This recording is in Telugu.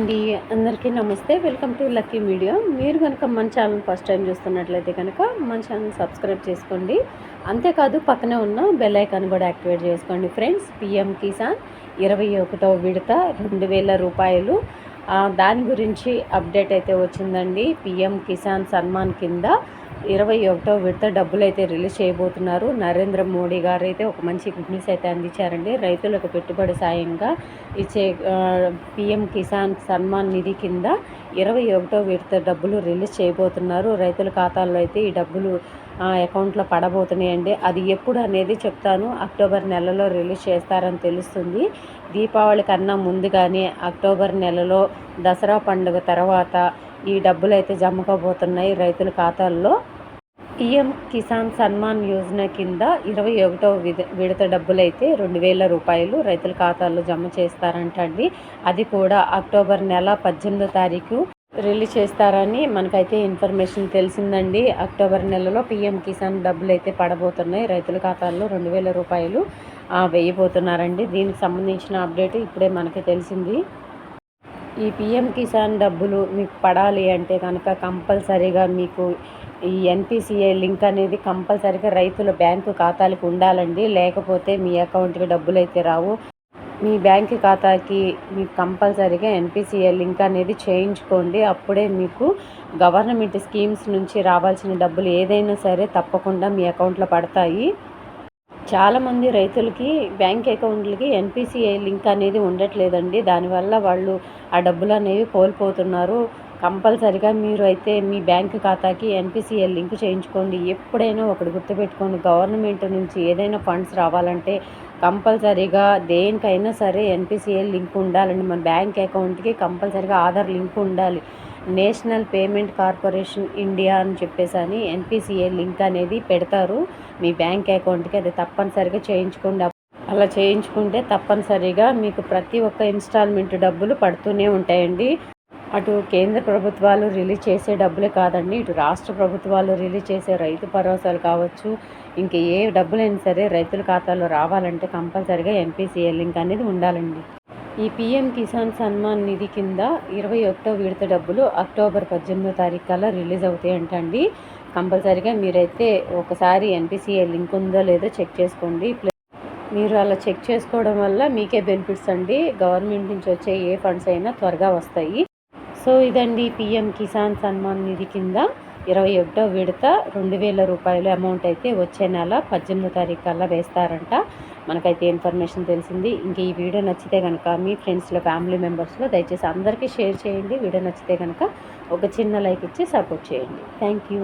అండి. అందరికీ నమస్తే. Welcome to Lucky Media. మీరు కనుక మన ఛానల్ ఫస్ట్ టైం చూస్తున్నట్లయితే కనుక మన ఛానల్ సబ్స్క్రైబ్ చేసుకోండి. అంతేకాదు పక్కనే ఉన్న బెల్ ఐకాన్ కూడా యాక్టివేట్ చేసుకోండి ఫ్రెండ్స్. పిఎం కిసాన్ ఇరవై ఒకటో విడత రెండు వేల రూపాయలు. దాని గురించి అప్డేట్ అయితే వచ్చిందండి. పిఎం కిసాన్ సన్మాన్ కింద ఇరవై ఒకటో విడత డబ్బులు అయితే రిలీజ్ చేయబోతున్నారు. నరేంద్ర మోడీ గారు అయితే ఒక మంచి గుడ్ న్యూస్ అయితే అందించారండి. రైతులకు పెట్టుబడి సాయంగా ఇచ్చే పిఎం కిసాన్ సన్మాన్ నిధి కింద ఇరవై ఒకటో విడత డబ్బులు రిలీజ్ చేయబోతున్నారు. రైతుల ఖాతాల్లో అయితే ఈ డబ్బులు అకౌంట్లో పడబోతున్నాయండి. అది ఎప్పుడు అనేది చెప్తాను. అక్టోబర్ నెలలో రిలీజ్ చేస్తారని తెలుస్తుంది. దీపావళి కన్నా ముందుగానే అక్టోబర్ నెలలో దసరా పండుగ తర్వాత ఈ డబ్బులు అయితే జమకబోతున్నాయి రైతుల ఖాతాల్లో. పిఎం కిసాన్ సన్మాన్ యోజన కింద ఇరవై ఒకటో విద విడత డబ్బులు అయితే రెండు వేల రూపాయలు రైతుల ఖాతాల్లో జమ చేస్తారంట అండి. అది కూడా అక్టోబర్ నెల పద్దెనిమిదో తారీఖు రిలీజ్ చేస్తారని మనకైతే ఇన్ఫర్మేషన్ తెలిసిందండి. అక్టోబర్ నెలలో పిఎం కిసాన్ డబ్బులు అయితే పడబోతున్నాయి రైతుల ఖాతాల్లో రెండు వేల రూపాయలు వేయబోతున్నారండి. దీనికి సంబంధించిన అప్డేట్ ఇప్పుడే మనకి తెలిసింది. ఈ పిఎం కిసాన్ డబ్బులు మీకు పడాలి అంటే కనుక కంపల్సరీగా మీకు ఈ ఎన్పిసిఐ లింక్ అనేది కంపల్సరీగా రైతుల బ్యాంకు ఖాతాలకు ఉండాలండి. లేకపోతే మీ అకౌంట్కి డబ్బులు అయితే రావు. మీ బ్యాంక్ ఖాతాకి మీకు కంపల్సరీగా ఎన్పిసిఐ లింక్ అనేది చేయించుకోండి. అప్పుడే మీకు గవర్నమెంట్ స్కీమ్స్ నుంచి రావాల్సిన డబ్బులు ఏదైనా సరే తప్పకుండా మీ అకౌంట్లో పడతాయి. చాలామంది రైతులకి బ్యాంక్ అకౌంట్లకి ఎన్పిసిఐ లింక్ అనేది ఉండట్లేదండి. దానివల్ల వాళ్ళు ఆ డబ్బులు అనేవి కోల్పోతున్నారు. కంపల్సరిగా మీరు అయితే మీ బ్యాంక్ ఖాతాకి ఎన్పిసిఐ లింక్ చేయించుకోండి. ఎప్పుడైనా ఒకటి గుర్తుపెట్టుకోండి. గవర్నమెంట్ నుంచి ఏదైనా ఫండ్స్ రావాలంటే కంపల్సరీగా దేనికైనా సరే ఎన్పిసిఐ లింక్ ఉండాలండి. మన బ్యాంక్ అకౌంట్కి కంపల్సరీగా ఆధార్ లింక్ ఉండాలి. నేషనల్ పేమెంట్ కార్పొరేషన్ ఇండియా అని చెప్పేసి అని ఎన్పిసిఏ లింక్ అనేది పెడతారు. మీ బ్యాంక్ అకౌంట్కి అది తప్పనిసరిగా చేయించుకోండి. అలా చేయించుకుంటే తప్పనిసరిగా మీకు ప్రతి ఒక్క ఇన్స్టాల్మెంట్ డబ్బులు పడుతూనే ఉంటాయండి. అటు కేంద్ర ప్రభుత్వాలు రిలీజ్ చేసే డబ్బులే కాదండి ఇటు రాష్ట్ర ప్రభుత్వాలు రిలీజ్ చేసే రైతు భరోసాలు కావచ్చు. ఇంక ఏ డబ్బులైనా సరే రైతుల ఖాతాలో రావాలంటే కంపల్సరిగా ఎన్పిసిఏ లింక్ అనేది ఉండాలండి. ఈ పిఎం కిసాన్ సన్మాన్ నిధి కింద ఇరవై ఒకటో విడత డబ్బులు అక్టోబర్ పద్దెనిమిదో తారీఖు కల్లా రిలీజ్ అవుతాయి అంటండి కంపల్సరీగా మీరైతే ఒకసారి ఎన్పిసిఐ లింక్ ఉందో లేదో చెక్ చేసుకోండి. ప్లస్ మీరు అలా చెక్ చేసుకోవడం వల్ల మీకే బెనిఫిట్స్ అండి. గవర్నమెంట్ నుంచి వచ్చే ఏ ఫండ్స్ అయినా త్వరగా వస్తాయి. సో ఇదండి పిఎం కిసాన్ సన్మాన్ నిధి కింద ఇరవై ఒకటో విడత రెండు వేల రూపాయల అమౌంట్ అయితే వచ్చే నెల పద్దెనిమిదో తారీఖు కల్లా వేస్తారంట. మనకైతే ఇన్ఫర్మేషన్ తెలిసింది. ఇంక ఈ వీడియో నచ్చితే కనుక మీ ఫ్రెండ్స్లో ఫ్యామిలీ మెంబర్స్లో దయచేసి అందరికీ షేర్ చేయండి. వీడియో నచ్చితే కనుక ఒక చిన్న లైక్ ఇచ్చి సపోర్ట్ చేయండి. Thank you.